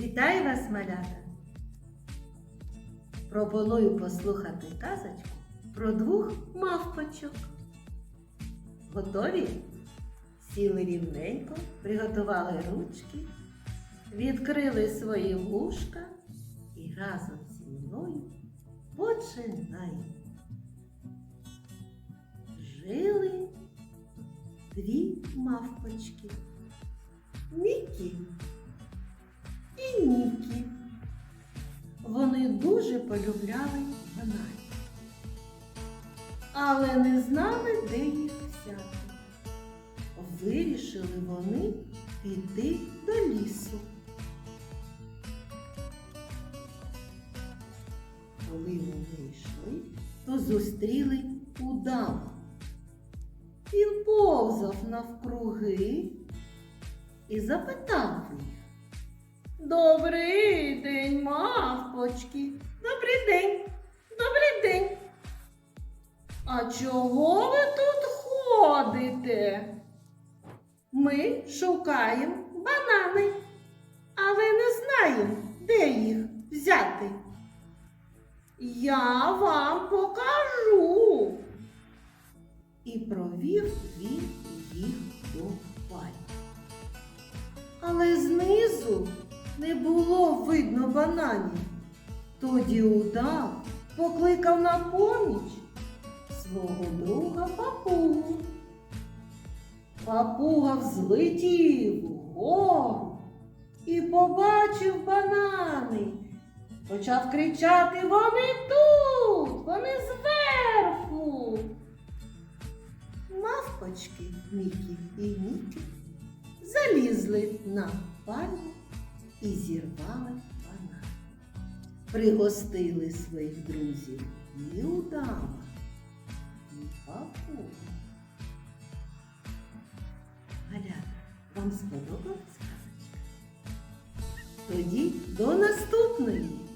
Вітаю вас, малята! Пропоную послухати казочку про двох мавпочок. Готові? Сіли рівненько, приготували ручки, відкрили свої вушка і разом зі мною починаємо. Жили дві мавпочки. Мікі і Нікі. Вони дуже полюбляли бананів, але не знали, де їх взяти. Вирішили вони піти до лісу. Коли вони йшли, то зустріли удава. Він повзав навкруги і запитав їх. Добрий день, мавпочки. Добрий день. Добрий день. А чого ви тут ходите? Ми шукаємо банани, але не знаємо, де їх взяти. Я вам покажу. І провів він їх до пальм. Але знизу не було видно бананів. Тоді удав покликав на поміч свого друга папугу. Папуга взлетів угору і побачив банани. Почав кричати Вони тут, вони зверху. Мавпочки Мікі і Нікі залізли на пальму і зірвали банан. Пригостили своїх друзів і удава, і папуга. Галя, вам сподобалась казочка? Тоді до наступної!